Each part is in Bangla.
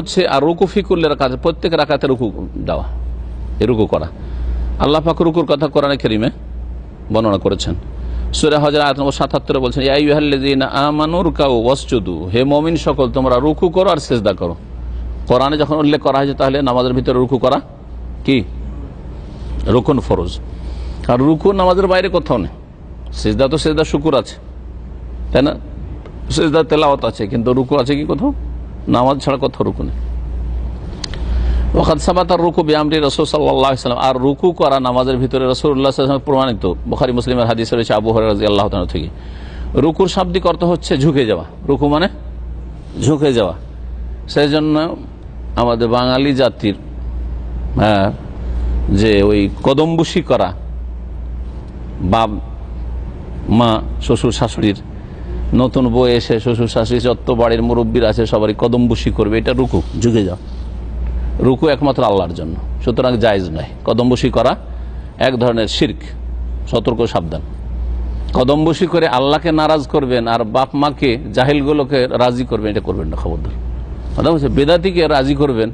হচ্ছে আর রুকু ফিকুল্লে রাখাতে প্রত্যেক রাখাতে রুকু দেওয়া এ রুকু করা। আল্লাহ পাক রুকুর কথা কোরআনে কেরিমে বর্ণনা করেছেন। সুরে হাজার আয়াত নম্বর সাতাত্তরে বলছেন ইয়াইহাল্লিদিন আমানুর কাউ ওয়াসজুদু, হে মমিন সকল, তোমরা রুকু করো আর সেজদা করো। কোরআনে যখন উল্লেখ করা হয়েছে, তাহলে নামাজের ভিতরে রুকু করা কি? রুকুন ফরজ। আর রুকু নামাজের বাইরে কোথাও নেই। সেজদা তো সেজদা শুকুর আছে, তাই না? সেজদা তেলাওয়াত আছে, কিন্তু রুকু আছে কি কোথাও? নামাজ ছাড়া কোথাও রুকু নেই। ওখান সাবাতার রুকু বিয়ামরি রসুল সাল্লাহ সাল্লাম। আর রুকু করা নামাজের ভিতরে রসুল্লাহ সাল্লাম প্রমাণিত। বুখারি মুসলিমের হাদিস রয়েছে আবু হর রাজি আল্লাহ থেকে। রুকুর শাব্দিক অর্থ হচ্ছে ঝুঁকে যাওয়া। রুকু মানে ঝুঁকে যাওয়া। সেই জন্য আমাদের বাঙালি জাতির হ্যাঁ, যে ওই কদম্বুসি করা বাপ মা শ্বশুর শাশুড়ির নতুন বউ এসে শ্বশুর শাশুড়ি যত বাড়ির মুরব্বীর আছে, সবারই কদম্বুসি করবে, এটা রুকু, ঝুঁকে যাওয়া রুকু একমাত্র আল্লাহর জন্য, সুতরাং জায়জ নয়। কদম্বসি করা এক ধরনের শির্ক, সতর্ক সাবধান। কদম্বসি করে আল্লাহকে নারাজ করবেন আর বাপ মাকে জাহিলগুলোকে রাজি করবেন, এটা করবেন না, খবরদার। কথা বলছে, বেদাতিকে রাজি করবেন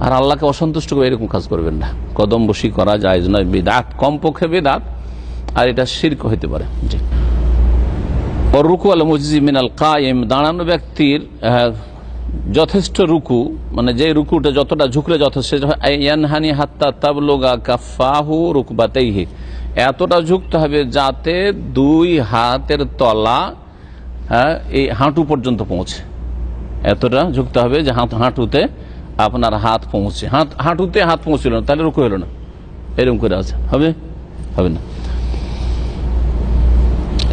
আর আল্লাহকে অসন্তুষ্ট করে এরকম কাজ করবেন না। কদম্বসি করা জায়জ নয়, বেদাত, কমপক্ষে বেদাত, আর এটা শির্ক হইতে পারে। জি। ও রুকু আল মুজি মিনাল কায়েম, দাঁড়ানো ব্যক্তির যথেষ্ট রুকু মানে যে রুকুটা যতটা ঝুঁকলে যথেষ্ট এতটা ঝুঁকতে হবে যাতে দুই হাতের তলা এই হাঁটু পর্যন্ত পৌঁছে। এতটা ঝুঁকতে হবে যে হাত, হাঁটুতে আপনার হাত পৌঁছে। হাঁটুতে হাত পৌঁছল না, তাহলে রুকু হলো না। এরকম করে আছে। হবে? হবে না।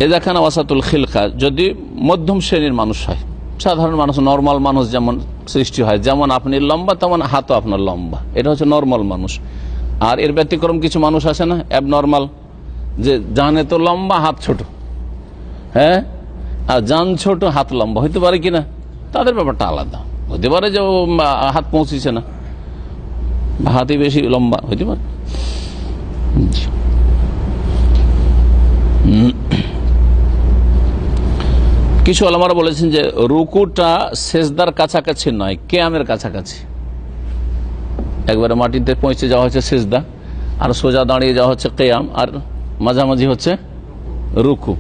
এ দেখান ওয়াসাতুল খিলকা যদি মধ্যম শ্রেণির মানুষ হয়, সাধারণ মানুষ নর্মাল মানুষ যেমন সৃষ্টি হয়, যেমন আপনি লম্বা, তেমন হাতও আপনার লম্বা। এটা হচ্ছে নর্মাল মানুষ। আর এর ব্যতিক্রম কিছু মানুষ আছে না? অ্যাব নর্মাল যে জানে তো লম্বা, হাত ছোট। হ্যাঁ? আর জান ছোট, হাত লম্বা। হইতে পারে কিনা তাদের ব্যাপারটা আলাদা। হতে পারে যে হাত পৌঁছিছে না। হাতই বেশি লম্বা, হইতে পারে। কিছু আলমারা বলেছেন যে রুকুটা সেজদার কাছাকাছি নয়, কেয়ামের কাছাকাছি। একবারে মাটিতে পৌঁছে যাওয়া হচ্ছে সেজদা, আর সোজা দাঁড়িয়ে যাওয়া হচ্ছে কেয়াম, আর মাঝামাঝি হচ্ছে রুকু।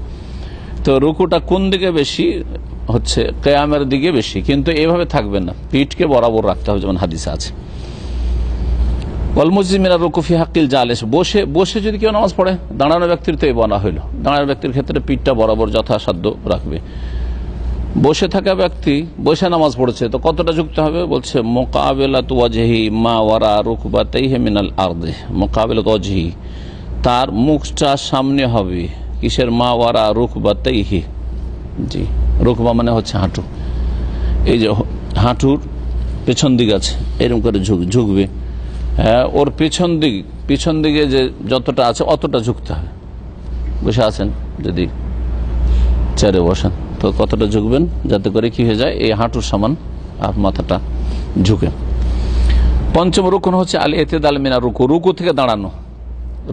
তো রুকুটা কোন দিকে বেশি? হচ্ছে কেয়ামের দিকে বেশি, কিন্তু এভাবে থাকবে না। পিঠকে বরাবর রাখতে হবে, যেমন হাদিসে আছে। অলমুজিমিনা রুকুফি হাকিল জালেস। বসে বসে যদি কেউ নামাজ পড়ে, দাঁড়ানো ব্যক্তির তো এই বলা হইল। দাঁড়ানো ব্যক্তির ক্ষেত্রে পিঠটা বরাবর যথাসাধ্য রাখবে। বসে থাকা ব্যক্তি, বসে নামাজ পড়ছে, তো কতটা যুক্ত হবে? বলছে মোকাবেলা তুয়াজহি মা ওয়ারা রুকবাতেই হেমিনাল আর্দে। মোকাবেলা তজহি তার মুখটা সামনে হবে। কিসের? মা ওয়ারা রুকবাতেই হি জি, রুকবা মানে হচ্ছে হাঁটু। এই যে হাঁটুর পেছন দিক আছে, এরকম করে ঝুঁক, ঝুঁকবে। ওর পেছন দিক, পিছন দিকে যে যতটা আছে অতটা ঝুঁকতে হবে বসে আছেন যদি চেয়ারে বসেন। তো কতটা ঝুঁকবেন? যাতে করে কি হয়ে যায়, এই হাঁটুর সমান মাথাটা ঝুঁকে। পঞ্চম রুকুন হচ্ছে আলী এতেদাল মিনা রুকু। রুকু থেকে দাঁড়ানো।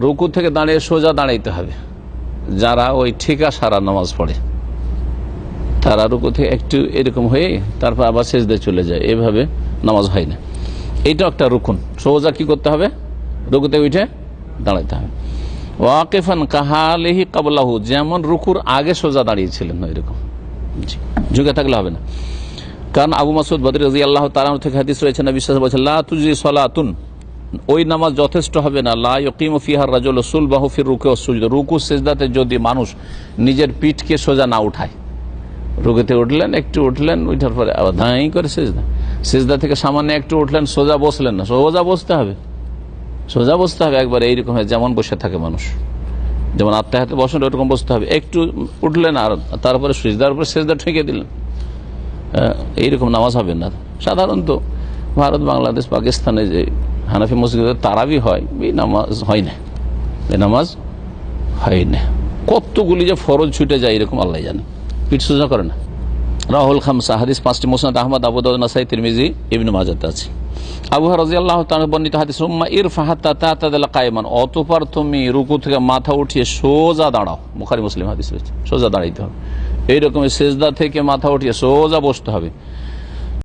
রুকু থেকে দাঁড়িয়ে সোজা দাঁড়াইতে হবে। যারা ওই ঠিকা সারা নামাজ পড়ে, তারা রুকু থেকে একটু এরকম হয়ে তারপর আবার শেষদে চলে যায়। এভাবে নামাজ হয় না। এইটাও একটা রুকুন, সোজা কি করতে হবে? রুকুতে উঠে দাঁড়াইতে হবে। ওয়াকেফান কাহালেহি কাবলাহু, যেমন রুকুর আগে সোজা দাঁড়িয়েছিলেন এরকম। ঝুঁকে থাকলে হবে না। কারণ আবু মাসুদ বদর রাজি আল্লাহ তালাম থেকে হাদিস রয়েছে না বিশ্বাস বলছে লা তুজি সলাতুন ওই নামাজ যথেষ্ট হবে না। লা ইকিম ফিহার রাজল সুল বাহু ফির রুকে সুজদ। রুকু, সেজদাতে যদি মানুষ নিজের পিঠকে সোজা না উঠায়, রুকুতে উঠলেন, একটু উঠলেন, উঠার পরে আবার ধাঁই করে সেজদা। সেজদা থেকে সামান্য একটু উঠলেন, সোজা বসলেন না। সোজা বসতে হবে। সোজা বসতে হবে একবার এইরকম যেমন বসে থাকে মানুষ। যেমন আত্মা হাতে বসেন ওরকম বসতে হবে। একটু উঠলেন আর তারপরে সুজদার উপরে সেজদা ঠেকে দিলেন। এইরকম নামাজ হবে না। সাধারণত ভারত, বাংলাদেশ, পাকিস্তানে যে হানাফি মসজিদে তারাবি হয়, এই নামাজ হয় না। এই নামাজ হয় না। কতগুলি যে ফরজ ছুটে যায়, এরকম আল্লাহ জানে। পিঠ সোজা করে না। রাহুল খামসা, হাদিস পাঁচটি, মোসনাদ আহমদ আবুদ নাসাই, তিরমিজি, ইবনু মাজাতে আছে। আবু রাজি আল্লাহ বর্ণিত হাদিস উম্মা ইর ফাহাত্তা তাতাদাল কায়মান অতপর তুমি রুকু থেকে মাথা উঠিয়ে সোজা দাঁড়াও। মুখারি মুসলিম হাদিস রয়েছে, সোজা দাঁড়াইতে হবে। এইরকম সেজদা থেকে মাথা উঠিয়ে সোজা বসতে হবে।